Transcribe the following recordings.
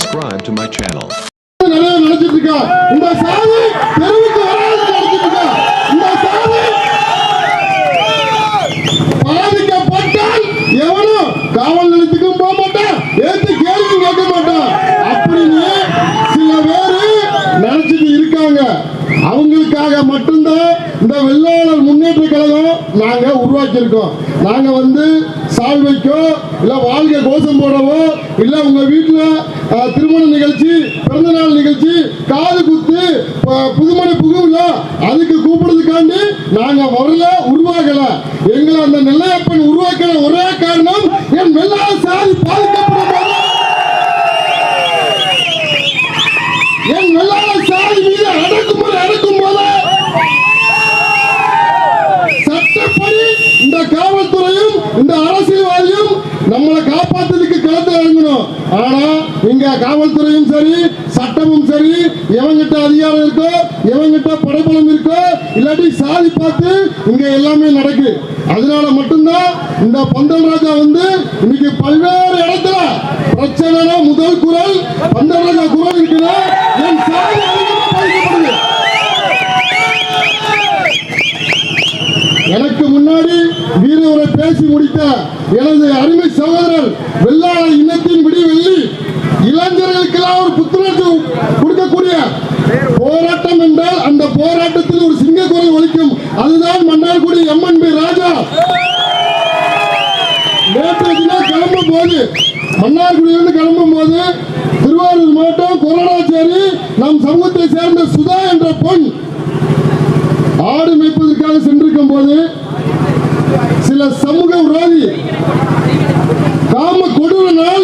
subscribe to my channel. நடந்துட்டு இருக்கா சாதி தெருவுக்கு வராது நடந்துட்டு இருக்கா சாதி பாதிக்கப்பட்டால் எவனும் காவல் நிலையத்துக்கும் போக மாட்டான் ஏத்து கேள்வி கேட்க மாட்டான் அப்படின்னு சில பேரு நினைச்சிட்டு இருக்காங்க. மக்களுக்காக மட்டும்தான் இந்த வெள்ளாளர் முன்னேற்ற கழகம் நாங்க உருவாக்கியிருக்கோம். நாங்க வந்து சால்வைக்கோ இல்ல வாழ்க கோஷம் போடவோ இல்ல உங்க வீட்டுல திருமண நிகழ்ச்சி பிறந்த நாள் நிகழ்ச்சி காது குத்து புதுமனை புதுமணி புகுவிழா அதுக்கு கூப்பிடுறதுக்காண்டி நாங்க வரல உருவாகல. எங்களை அந்த நெல்லையப்பன் உருவாக்கிற ஒரே காரணம் என் வெள்ளாள சாதி பாதிக்கப்படும். என் வெள்ளாள சாதி மீது அடக்குமுறை அடக்கும் போது சட்டப்படி இந்த காவல்துறையும் இந்த அரசியல்வாதியும் நம்மளை காப்பாத்துறதுக்கு களத்தில் இறங்கணும் ஆனா இங்க காவல்துறையும் சரி சட்டமும் சரி எவங்கிட்ட அதிகாரம் இருக்கோ எவங்கிட்ட படைபலம் இருக்கோ இல்லாட்டி சாதி பார்த்து இங்க எல்லாமே நடக்கு. அதனால மட்டும்தான் இந்த பந்தல் ராஜா வந்து இன்னைக்கு பல்வேறு இடத்துல பிரச்சனை முதல் குரல் பந்தல் ராஜா குரல் இருக்குன்னா என் சாதி பாதிக்கப்படுது. எனக்கு முன்னாடி வீரவரை பேசி முடித்த எனது அருமை சகோதரர் வெள்ளாள இனத்தின் விடிவெள்ளி இளைஞர்களுக்கெல்லாம் ஒரு புத்துணர்ச்சி கொடுக்கக்கூடிய போராட்டம் என்றால் அந்த போராட்டத்தில் ஒரு சிங்க குரல் ஒலிக்கும். அதுதான் மன்னார்குடி எம்என்பி ராஜா. நேற்று தினம் கிளம்பும் போது மன்னார்குடியிலிருந்து கிளம்பும் போது திருவாரூர் மாவட்டம் கொரோனாச்சேரி நம் சமூகத்தை சேர்ந்த சுதா என்ற பொன் ஆடு மேய்ப்பதற்காக சென்றிருக்கும் போது சில சமூக விரோதி காம கொடூரனால்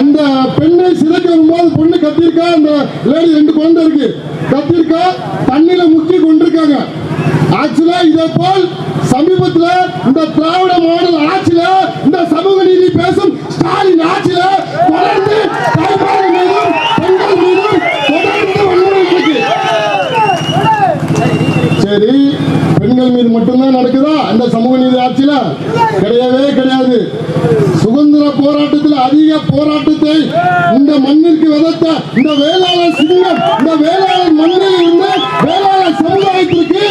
அந்த பெண்ணை சிதைக்க வரும்போது பொண்ணு கத்திருக்கா அந்த லேடி ரெண்டு குழந்தை இருக்கு. கத்திருக்கா தண்ணியில முக்கி கொண்டிருக்காங்க. ஆக்சுவலா இதே போல் சமீபத்துல இந்த திராவிட மாடல் ஆட்சியில இந்த சமூக நீதி பேசும் ஸ்டாலின் ஆட்சியில தொடர்ந்து தாய்மார்கள் மீதும் பெண்கள் மீதும் தொடர்ந்து வன்முறை இருக்கு சரி பெண்கள் மீது மட்டும்தான் நடக்குதா அந்த சமூக நீதி ஆட்சியில கிடையவே கிடையாது சுதந்திர போராட்டத்தில் அதிக போராட்டத்தை இந்த மண்ணிற்கு விதைத்த இந்த வேளாளர் சிங்கம் இந்த வேளாளர் மண்ணில் இருந்து வேளாளர் சமுதாயத்திற்கு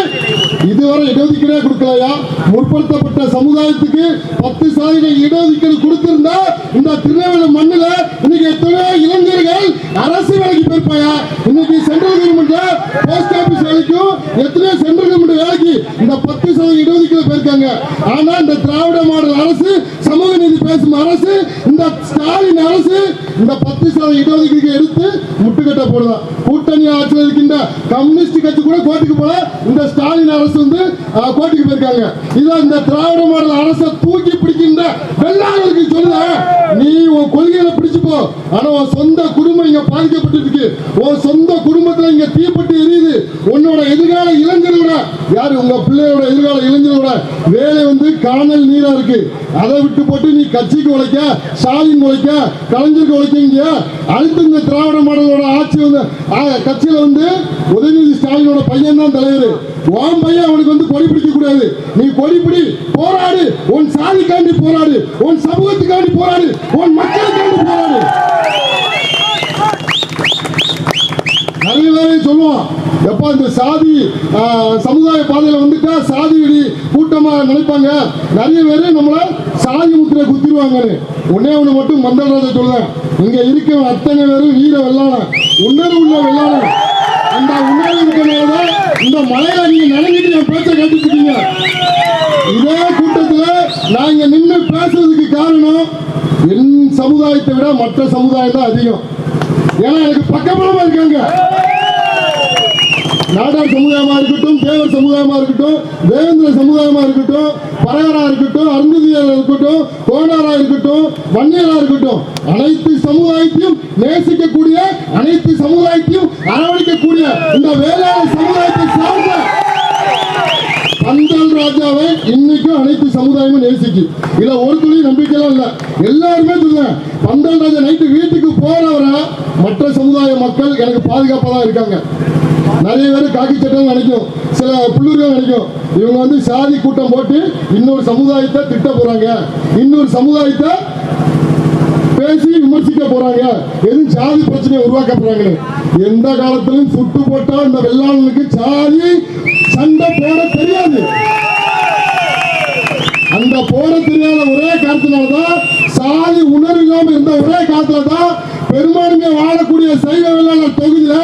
இதுவரை இடஒதுக்கீடே கொடுக்கலையா? முற்படுத்தப்பட்ட சமுதாயத்துக்கு பத்து சதவீதம் இடஒதுக்கீடு கொடுத்திருந்தா இந்த திருநெல்வேலி மண்ணில் இன்னைக்கு எத்தனையோ இளைஞர்கள் அரசு வேலைக்கு போயிருப்பாயா? இன்னைக்கு சென்ட்ரல் கவர்மெண்ட் போஸ்ட் ஆபீஸ் வேலைக்கும் எத்தனையோ சென்ட்ரல் கவர்மெண்ட் வேலைக்கு இந்த பத்து சதவீதம் இடஒதுக்கீடு போயிருக்காங்க. ஆனா இந்த திராவிட மாடல் அரசு சமூக நீதி பேசும் அரசு இந்த ஸ்டாலின் அரசு இந்த பத்து சதவீதம் இடஒதுக்கீடு எடுத்து முட்டுக்கட்ட போடுதான். கூட்டணி ஆட்சியில் இருக்கின்ற கம்யூனிஸ்ட் கட்சி கூட கோர்ட்டுக்கு போல இந்த ஸ்டாலின் அரசு வந்து கோர்ட்டுக்கு போயிருக்காங்க. இதான் இந்த திராவிட மாடல் அரசை தூக்கி பிடிக்கின்ற வெள்ளாளர்களுக்கு சொல்லுத நீ உன் கொள்கையில பிடிச்சு போ. ஆனா உன் சொந்த குடும்பம் இங்க பாதிக்கப்பட்டு இருக்கு உன் சொந்த குடும்பத்துல இங்க தீப்பட்டு எரியுது. உன்னோட எதிர்கால இளைஞர்களோட யாரு? உங்க பிள்ளையோட எதிர்கால இளைஞர்களோட வேலை வந்து காணல் நீரா இருக்கு. அதை விட்டு போட்டு நீ கட்சிக்கு உழைக்க ஸ்டாலின் உழைக்க கலைஞருக்கு உழைக்கீங்க அடுத்து இந்த திராவிட மாடலோட ஆட்சி வந்து ஆ, கட்சியில வந்து உதயநிதி ஸ்டாலினோட பையன் தான் தலைவர். உன் பையன் அவனுக்கு வந்து கொடி பிடிக்க கூடாது. நீ கொடி பிடி போராடு. உன் சாதிக்காண்டி போராடு. உன் சமூகத்துக்காண்டி போராடு. உன் மக்களுக்காண்டி போராடு. நிறைய பேரை சொல்லுவான். எப்போ இந்த சாதி சமுதாய பாதையில் வந்துட்டா சாதி வெடி கூட்டமாக நினைப்பாங்க. நிறைய பேர் நம்மளை சாதி முத்திரை குத்திடுவாங்கன்னு ஒன்னே ஒன்று மட்டும் மந்தராஜ சொல்லுவேன் இங்கே இருக்க அத்தனை பேரும் வீர வெள்ளாளன். உணர்வு உள்ள வெள்ளாளன். அந்த உணர்வு இருக்கிறனாலதான் இந்த மலையில நீங்க நினைஞ்சிட்டு என் பேச்சை கேட்டுட்டு இதே கூட்டத்துல நான் இங்க நின்று பேசுறதுக்கு காரணம் என் சமுதாயத்தை விட மற்ற சமுதாயம் தான் அதிகம். ஏன்னா எனக்கு பக்கபலமா இருக்காங்க. நாடார் சமுதாயமா இருக்கட்டும் தேவர் சமுதாயமா இருக்கட்டும் தேவேந்திர சமுதாயமா இருக்கட்டும் பறையரா இருக்கட்டும் அருந்ததியரா இருக்கட்டும் கோனாரா இருக்கட்டும் வன்னியரா இருக்கட்டும் அனைத்து சமுதாயத்தையும் நேசிக்கக்கூடிய அனைத்து சமுதாயத்தையும் அரவணைக்கக்கூடிய இந்த வேளாண் சமுதாயத்தை சார்ந்த பந்தல் ராஜாவை இன்னைக்கும் அனைத்து சமுதாயமும் நேசிக்கு இதுல ஒரு துளி நம்பிக்கையெல்லாம் இல்லை. எல்லாருமே சொல்லுவேன் பந்தல் ராஜா நைட்டு வீட்டுக்கு போறவரை மற்ற சமுதாய மக்கள் எனக்கு பாதுகாப்பாக தான் இருக்காங்க. நிறைய பேர் காக்கி சட்டம் நினைக்கும். சில புள்ளூர்கள் நினைக்கும். இவங்க வந்து சாதி கூட்டம் போட்டு இன்னொரு சமுதாயத்தை திட்ட போறாங்க. இன்னொரு சமுதாயத்தை பேசி விமர்சிக்க போறாங்க. எதுவும் சாதி பிரச்சனையை உருவாக்க போறாங்க எந்த காலத்திலும் சுட்டு போட்டா இந்த வெள்ளாளனுக்கு சாதி சண்டை போட தெரியாது. அந்த போட தெரியாத ஒரே காரணத்தினாலதான் சாதி உணர்வு இல்லாம இருந்த ஒரே காலத்துல தான் பெரும்பான்மை வாழக்கூடிய சைவ வெள்ளாளர் தொகுதியில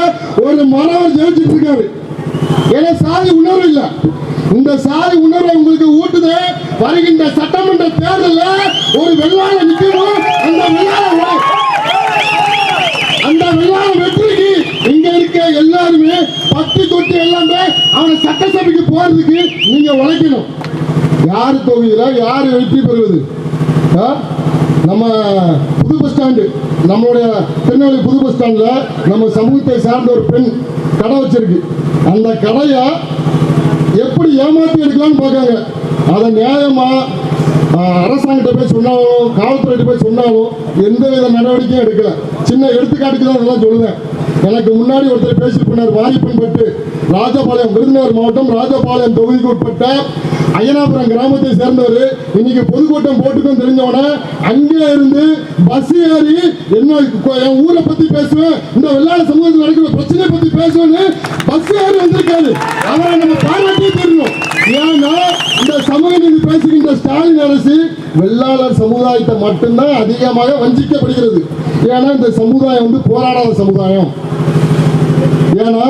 ஒரு மரவர் ஜெயிச்சுட்டு இருக்காரு ஏன்னா சாதி உணர்வு இல்ல. இந்த சாதி உணர்வை உங்களுக்கு ஊட்டுது. வருகின்ற சட்டமன்ற தேர்தலில் ஒரு வெள்ளாள நிக்கணும். அந்த வெள்ளாள அந்த வெள்ளாள வெற்றிக்கு இங்க இருக்க எல்லாருமே பத்து தொட்டு எல்லாமே அவனை சட்டசபைக்கு போறதுக்கு நீங்க உழைக்கணும். யார் தொகுதியில யார் வெற்றி பெறுவது? நம்ம புது பஸ் ஸ்டாண்டு நம்மளுடைய திருநெல்வேலி புது பஸ் ஸ்டாண்டில் நம்ம சமூகத்தை சார்ந்த ஒரு பெண் கடை வச்சிருக்கு. அந்த கடையை எப்படி ஏமாற்றி எடுக்கலாம்னு பார்க்காங்க அதை நியாயமாக அரசாங்கத்தை போய் சொன்னாலும் காவல்துறையிட்ட போய் சொன்னாலும் எந்த வித நடவடிக்கையும் எடுக்கல. சின்ன எடுத்துக்காட்டுக்கு தான் அதெல்லாம் சொல்லுவேன். எனக்கு முன்னாடி ஒருத்தர் பேசிட்டு போனார் வாரிப்பன் பட்டு ராஜபாளையம் விருதுநகர் மாவட்டம் ராஜபாளையம் தொகுதிக்கு உட்பட்ட அய்யனாபுரம் கிராமத்தை சேர்ந்தவர். இன்னைக்கு பொதுக்கூட்டம் போட்டுக்கும் தெரிஞ்சவன அங்கே இருந்து பஸ் ஏறி என்ன என் ஊரை பத்தி பேசுவேன் இந்த வெள்ளாள சமூகத்தில் நடக்கிற பிரச்சனை பத்தி பேசுவேன்னு பஸ் ஏறி வந்திருக்காரு. அவரை நம்ம பாராட்டி தெரியணும் ஏன்னா இந்த சமூகம் நீதி பேசுகின்ற ஸ்டாலின் அரசு வெள்ளாளர் சமுதாயத்தை மட்டும்தான் அதிகமாக வஞ்சிக்கப்படுகிறது. ஏன்னா இந்த சமுதாயம் வந்து போராடாத சமுதாயம். ஏன்னா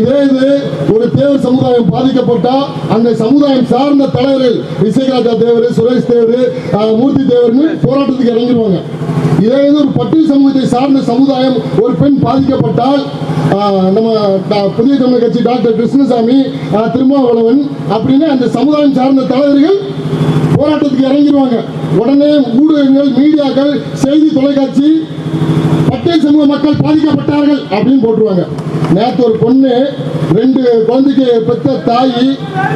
இதே இது ஒரு தேவர் சமுதாயம் பாதிக்கப்பட்டா அந்த சமுதாயம் சார்ந்த தலைவர்கள் இசைராஜா தேவர் சுரேஷ் தேவர் மூர்த்தி தேவர்னு போராட்டத்துக்கு இறங்கிடுவாங்க. இதே இது ஒரு பட்டி சமூகத்தை சார்ந்த சமுதாயம் ஒரு பெண் பாதிக்கப்பட்டால் நம்ம புதிய தமிழ் கட்சி டாக்டர் கிருஷ்ணசாமி திருமாவளவன் அப்படின்னு அந்த சமுதாயம் சார்ந்த தலைவர்கள் போராட்டத்துக்கு இறங்கிடுவாங்க. உடனே ஊடகங்கள் மீடியாக்கள் செய்தி தொலைக்காட்சி பட்டியல் சமூக மக்கள் பாதிக்கப்பட்டார்கள் அப்படின்னு போட்டுருவாங்க. நேற்று ஒரு பொண்ணு ரெண்டு குழந்தைக்கு பெத்த தாய்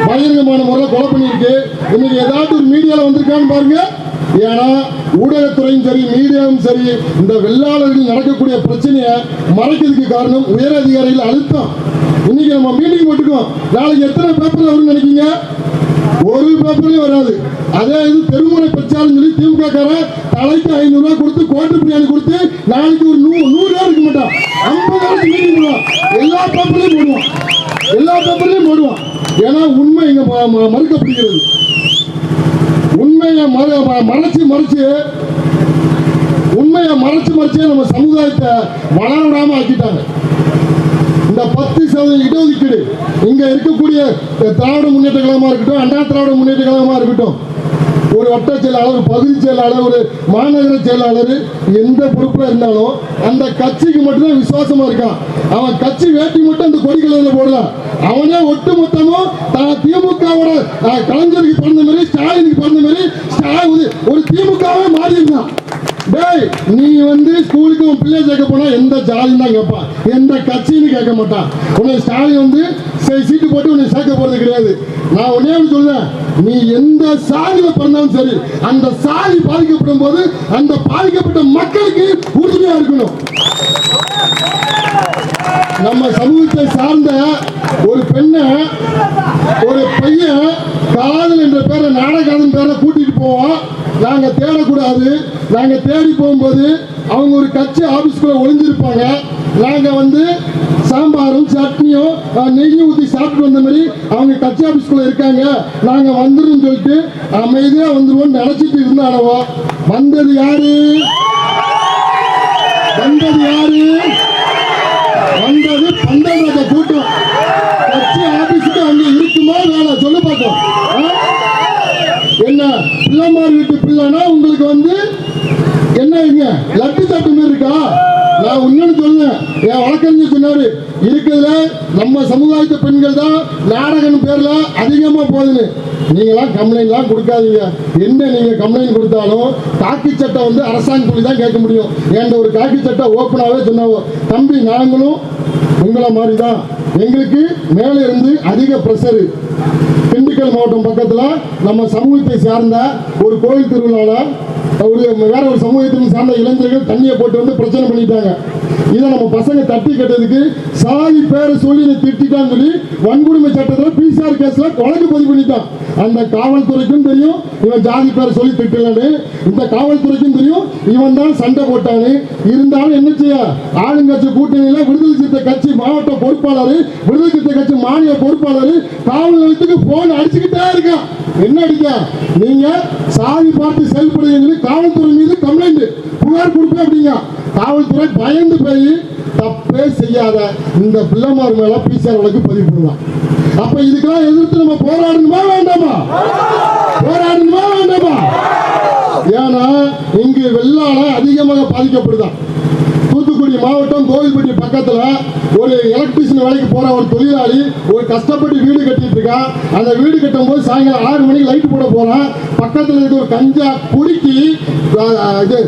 பகிரங்கமான முறையில் கொலை பண்ணியிருக்கு. இன்னைக்கு ஏதாவது ஒரு மீடியாவில் வந்திருக்கான்னு பாருங்க. ஏன்னா ஊடகத்துறையும் சரி மீடியாவும் சரி இந்த வெள்ளாளர்கள் நடக்கக்கூடிய பிரச்சனையை மறைக்கிறதுக்கு காரணம் உயர் அதிகாரிகள் அழுத்தம். இன்னைக்கு நம்ம மீட்டிங் போட்டுக்கோம். நாளைக்கு எத்தனை பேப்பர்ல வரும்னு நினைக்கீங்க ஒரு பேப்பர்லயும் வராது. அதே இது தெருமுறை பிரச்சாரம் சொல்லி திமுக தலைக்கு ஐநூறு ரூபாய் கொடுத்து கோட்டு பிரியாணி கொடுத்து நாளைக்கு ஒரு நூறு நூறு ரூபா இருக்க மாட்டான் ஐம்பதாயிரத்து மீட்டிங் போடுவான் எல்லா பேப்பர்லையும் போடுவான் எல்லா பேப்பர்லையும் போடுவான் ஏன்னா உண்மை இங்க மறுக்கப்படுகிறது. உண்மையை மற- ம- மறைச்சு மறைச்சு உண்மையை மறைச்சு மறைச்சே நம்ம சமுதாயத்தை வளர விடாம ஆக்கிட்டாங்க. இந்த பத்து சதவீதம் இடஒதுக்கீடு இங்க இருக்கக்கூடிய திராவிட முன்னேற்ற கழகமா இருக்கட்டும் அண்ணா திராவிட முன்னேற்ற கழகமா இருக்கட்டும் ஒரு வட்ட செயலாளர் பகுதி செயலாளர் ஒரு மாநகர செயலாளர் எந்த பொறுப்புல இருந்தாலும் அந்த கட்சிக்கு மட்டும்தான் விசுவாசமா இருக்கான். அவன் கட்சி வேட்டி மட்டும் அந்த கொடி போடலாம் அவனே ஒட்டு மொத்தமும் தான் திமுகவோட கலைஞருக்கு பிறந்த மாதிரி ஸ்டாலினுக்கு பிறந்த மாதிரி ஒரு திமுகவே மாறி இருந்தான் டேய் நீ வந்து ஸ்கூலுக்கு உன் பிள்ளை சேர்க்க போனா எந்த ஜாதின்னு தான் கேட்பான் எந்த கட்சின்னு கேட்க மாட்டான். உன்னை ஸ்டாலின் வந்து சரி சீட்டு போட்டு உன்னை சேர்க்க போறது கிடையாது. நான் உடனே ஒண்ணு சொல்றேன் நீ எந்த சாதியில பிறந்தாலும் சரி அந்த சாதி பாதிக்கப்படும் போது அந்த பாதிக்கப்பட்ட மக்களுக்கு உறுதுணையா இருக்கணும். நம்ம சமூகத்தை சார்ந்த ஒரு பெண்ணை ஒரு பையன் காதல் என்ற பேரை நாடகாதன் பேரை கூட்டிட்டு போவோம் நாங்க தேடக்கூடாது. நாங்க தேடி போகும்போது அவங்க ஒரு கட்சி ஆபீஸ்க்குள்ள ஒளிஞ்சிருப்பாங்க. நாங்க வந்து சாம்பாரும் சட்னியும் நெய்யும் ஊற்றி சாப்பிட்டு வந்த மாதிரி அவங்க கட்சி ஆபீஸ்க்குள்ள இருக்காங்க. நாங்க வந்துடும் சொல்லிட்டு அமைதியா வந்துருவோம் நினைச்சிட்டு இருந்தானவோ? வந்தது யாரு? வந்தது யாரு? வந்தது பந்தல் கூட்டம் கட்சி ஆபீஸுக்கு அங்க இருக்குமா வேணா சொல்லு பார்ப்போம் ஆ? என்ன பிள்ளைமார் வீட்டு பிள்ளைனா உங்களுக்கு வந்து என்ன இங்க லட்டு தட்டு மாதிரி இருக்கா நான் இன்னொன்னு சொல்லுவேன் என் வழக்கறிஞர் சொன்னாரு இருக்கிறதுல நம்ம சமுதாயத்து பெண்கள் தான் நாடகம் பேர்ல அதிகமா போகுதுன்னு. நீங்களாம் கம்ப்ளைண்ட்லாம் கொடுக்காதீங்க. என்ன நீங்கள் கம்ப்ளைண்ட் கொடுத்தாலும் காக்கி சட்டை வந்து அரசாங்க சொல்லி தான் கேட்க முடியும். என்ற ஒரு காக்கி சட்டை ஓப்பனாகவே சொன்னாவோ தம்பி நாங்களும் உங்களை மாதிரி தான் எங்களுக்கு மேலே இருந்து அதிக ப்ரெஷரு திண்டுக்கல் மாவட்டம் பக்கத்தில் நம்ம சமூகத்தை சார்ந்த ஒரு கோயில் திருவிழால ஒரு வேற ஒரு சமூகத்தின் சார்ந்த இளைஞர்கள் தண்ணியை போட்டு வந்து பிரச்சனை பண்ணிட்டாங்க. இதை நம்ம பசங்க தட்டி கட்டதுக்கு சாதி பேரை சொல்லி இதை திட்டான்னு சொல்லி வன்கொடுமை சட்டத்தில் பிசிஆர் கேஸ்ல வழக்கு பதிவு பண்ணிட்டான். அந்த காவல்துறைக்கும் தெரியும் இவன் ஜாதி பேரை சொல்லி திட்டலன்னு. இந்த காவல்துறைக்கும் தெரியும் இவன் தான் சண்டை போட்டானு. இருந்தாலும் என்ன செய்ய? ஆளுங்கட்சி கூட்டணியில் விடுதலை சிறுத்தை கட்சி மாவட்ட பொறுப்பாளர் விடுதலை சிறுத்தை கட்சி மாநில பொறுப்பாளர் காவல் நிலையத்துக்கு போன் அடிச்சுக்கிட்டே இருக்கான். என்ன அடிக்க? நீங்க சாதி பார்த்து செயல்படுவீங்க காவல்துறை மீது கம்ப்ளைண்ட் புகார் கொடுப்பேன் அப்படிங்க. காவல்துறை பயந்து போய் தப்பே செய்யாத இந்த பிள்ளைமார் மேல பிசிஆர் வழக்கு பதிவு பண்ணலாம் அப்ப இதுக்கெல்லாம் எதிர்த்து நம்ம போராடணுமா வேண்டாமா? போராடணுமா வேண்டாமா? ஏன்னா இங்கு வெள்ளால அதிகமாக பாதிக்கப்படுதான். தூத்துக்குடி மாவட்டம் கோவில்பட்டி பக்கத்தில் ஒரு எலக்ட்ரிஷியன் வேலைக்கு போற ஒரு தொழிலாளி ஒரு கஷ்டப்பட்டு வீடு கட்டிட்டு இருக்கான் அந்த வீடு கட்டும் போது சாயங்காலம் ஆறு மணிக்கு லைட் போட போறான். பக்கத்தில் இருக்க ஒரு கஞ்சா குடிக்கி இது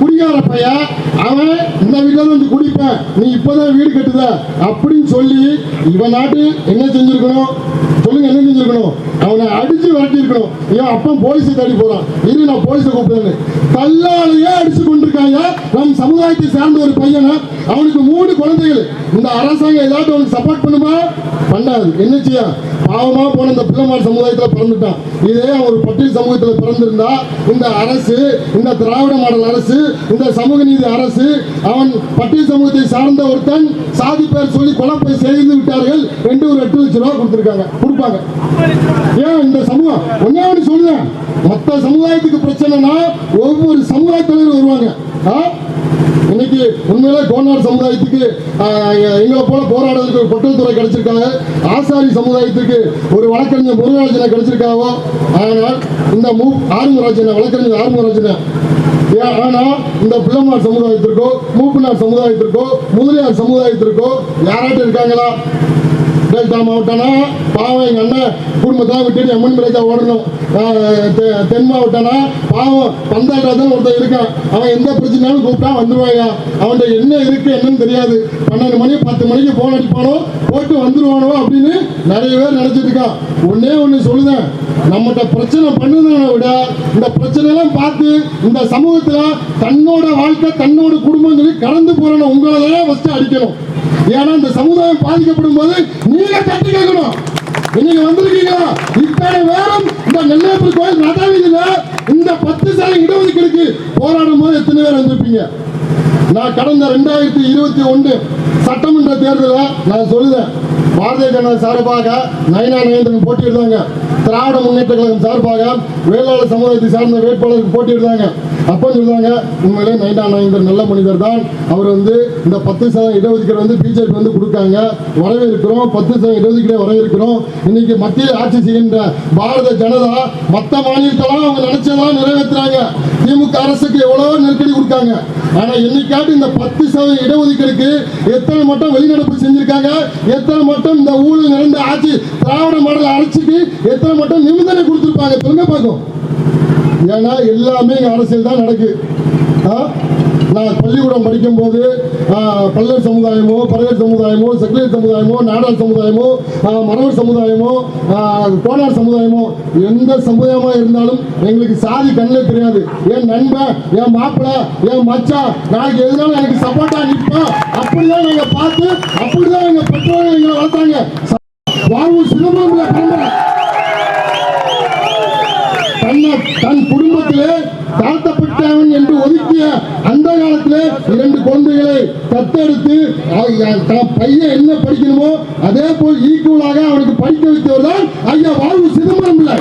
குடிகார பையன் அவன் இந்த வீட்டில் வந்து குடிப்பேன். நீ இப்போதான் வீடு கட்டுத. அப்படின்னு சொல்லி இவன் நாட்டு என்ன செஞ்சிருக்கணும்? சொல்லுங்க என்ன செஞ்சிருக்கணும்? அவனை அடிச்சு விரட்டிருக்கணும் ஏன் அப்பா போலீஸை தேடி போறான். இரு நான் போலீஸை கூப்பிடுறேன் கல்லாலேயே அடிச்சு கொண்டிருக்காங்க. நம் சமுதாயத்தை சார்ந்த ஒரு பையன் அவனுக்கு மூணு குழந்தைகள். இந்த அரசாங்கம் ஏதாவது அவனுக்கு சப்போர்ட் பண்ணுமா? பண்ணாது. என்ன செய்ய? பாவமா போன இந்த பிள்ளைமார் சமுதாயத்தில் பிறந்துட்டான். இதே அவர் பட்டியல் சமூகத்தில் பிறந்திருந்தா இந்த அரசு இந்த திராவிட மாடல் அரசு இந்த சமூக நீதி அரசு அவன் பட்டியல் சமூகத்தை சார்ந்த ஒருத்தன் சாதி பேர் சொல்லி கொலை செய்து விட்டார்கள் ரெண்டு ஒரு எட்டு லட்சம் ரூபா கொடுத்துருக்காங்க. கொடுப்பாங்க. ஏன் இந்த சமூகம்? ஒன்னே ஒன்று சொல்லுவேன் மற்ற சமுதாயத்துக்கு பிரச்சனைனா ஒவ்வொரு சமுதாய தலைவர் வருவாங்க. ஆ? இன்னைக்கு உண்மையிலே கோனார் சமுதாயத்துக்கு எங்களை போல போராடுறதுக்கு ஒரு பட்டத்துறை கிடைச்சிருக்காங்க. ஆசாரி சமுதாயத்துக்கு ஒரு வழக்கறிஞர் முருகராஜனை கிடைச்சிருக்காவோ ஆனால் இந்த மூ ஆறுமுகராஜனை வழக்கறிஞர் ஆறுமுகராஜனை ஏன் ஆனா இந்த பிள்ளைமார் சமுதாயத்திற்கோ மூப்பினார் சமுதாயத்திற்கோ முதலியார் சமுதாயத்திற்கோ யாராட்டும் இருக்காங்களா? டெல்டா மாவட்டம்னா பாவம் எங்க அண்ணன் குடும்பத்தான் விட்டுட்டு எம்மன் பிள்ளைக்கா ஓடணும். தென் மாவட்டம்னா பாவம் பந்தாயிரம் ஒருத்தன் இருக்கான். அவன் எந்த பிரச்சனையாலும் கூப்பிட்டா வந்துருவாயா அவன்கிட்ட என்ன இருக்கு என்னன்னு தெரியாது. பன்னெண்டு மணி பத்து மணிக்கு போன் அடிப்பானோ போட்டு வந்துருவானோ அப்படின்னு நிறைய பேர் நினைச்சிட்டு இருக்கான். ஒன்னே ஒன்று சொல்லுதேன். நம்மகிட்ட பிரச்சனை பண்ணுறதை விட இந்த பிரச்சனைலாம் பார்த்து இந்த சமூகத்தில் தன்னோட வாழ்க்கை தன்னோட குடும்பம் சொல்லி கடந்து போகிறோம் உங்களை தான் ஃபஸ்ட்டு அடிக்கணும். ஏன்னா இந்த சமுதாயம் பாதிக்கப்படும் போது தட்டி கேட்கணும். நீங்க வந்திருக்கீங்களா இத்தனை வேறும் இந்த நெல்லையப்பர் கோயில் ரதவீதியில இந்த பத்து சாலை இடஒதுக்கீடுக்கு போராடும் போது எத்தனை பேர் வந்திருப்பீங்க? நான் கடந்த ரெண்டாயிரத்தி இருபத்தி ஒன்று சட்டமன்ற தேர்தலில் நான் சொல்லுதேன். பாரதிய ஜனதா சார்பாக நயனா நயந்திரன் போட்டியிடுறாங்க. திராவிட முன்னேற்ற கழகம் சார்பாக வேளாளர் சமுதாயத்தை சார்ந்த வேட்பாளருக்கு போட்டியிடுறாங்க. அப்போ சொல்றாங்க உண்மையிலே நைனா நாயந்தர் நல்ல மனிதர் தான். அவர் வந்து இந்த பத்து சதவீதம் இடஒதுக்கீடு வந்து பிஜேபி வந்து கொடுக்காங்க. வரவேற்கிறோம் பத்து சதவீதம் இடஒதுக்கீடு வரவேற்கிறோம். இன்னைக்கு மத்தியில் ஆட்சி செய்கின்ற பாரத ஜனதா மற்ற மாநிலத்தெல்லாம் அவங்க நினைச்சதெல்லாம் நிறைவேற்றுறாங்க. திமுக அரசுக்கு எவ்வளவோ நெருக்கடி கொடுக்காங்க. ஆனா என்னைக்காட்டு இந்த பத்து சதவீத இடஒதுக்கீடுக்கு எத்தனை மட்டும் வெளிநடப்பு செஞ்சிருக்காங்க? எத்தனை மட்டும் இந்த ஊழல் நிறைந்த ஆட்சி திராவிட மாடல் அழைச்சிட்டு எத்தனை மட்டும் நிபந்தனை கொடுத்துருப்பாங்க? சொல்லுங்க பார்க்கும் ஏன்னா எல்லாமே இங்க அரசியல் தான் நடக்கு. நான் பள்ளிக்கூடம் படிக்கும்போது ஆ, பல்லர் சமுதாயமோ பறையர் சமுதாயமோ செக்குலர் சமுதாயமோ நாடார் சமுதாயமோ மரவர் சமுதாயமோ ஆ, கோனார் சமுதாயமோ எந்த சமுதாயமா இருந்தாலும் எங்களுக்கு சாதி கண்ணில் தெரியாது. என் நண்பன் என் மாப்பிள்ளை என் மச்சான் நாளைக்கு எதுனாலும் எனக்கு சப்போர்ட்டா நிற்போம் அப்படிதான் நாங்க பார்த்து அப்படிதான் எங்க பெற்றோர்கள் எங்களை வளர்த்தாங்க. வாழ்வு சிதம்பரம் பரம்பரை தாழ்த்தப்பட்டவன் என்று ஒதுக்கிய அந்த காலத்தில் இரண்டு குழந்தைகளை தத்தெடுத்து பையன் என்ன படிக்கணுமோ அதே போல் ஈக்குவலாக அவனுக்கு படிக்க வைத்தவர் தான் ஐயா வாழ்வு சிதம்பரம் பிள்ளை.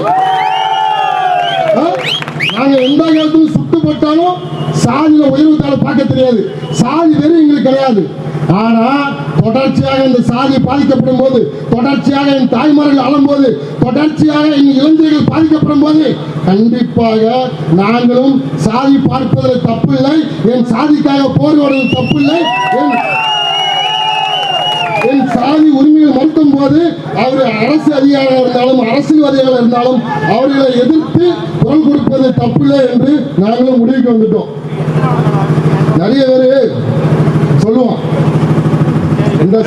நாங்க எந்த காலத்திலும் சுட்டுப்பட்டாலும் சாதியில உயர்வுத்தால பார்க்க தெரியாது. சாதி வெறும் எங்களுக்கு கிடையாது. ஆனா தொடர்ச்சியாக இந்த சாதி பாதிக்கப்படும் போது தொடர்ச்சியாக என் தாய்மார்கள் அழும்போது தொடர்ச்சியாக என் இளைஞர்கள் பாதிக்கப்படும் போது கண்டிப்பாக நாங்களும் சாதி பார்ப்பதில் தப்பில்லை. என் சாதிக்காக போராடுவது தப்பில்லை. என் என் சாதி உரிமையை மறுக்கும் போது அவர் அரசு அதிகாரியாக இருந்தாலும் அரசியல்வாதியாக இருந்தாலும் அவர்களை எதிர்த்து குரல் கொடுப்பது தப்பில்லை என்று நாங்களும் முடிவுக்கு வந்துட்டோம். நிறைய பேர் சொல்லுவோம் இந்த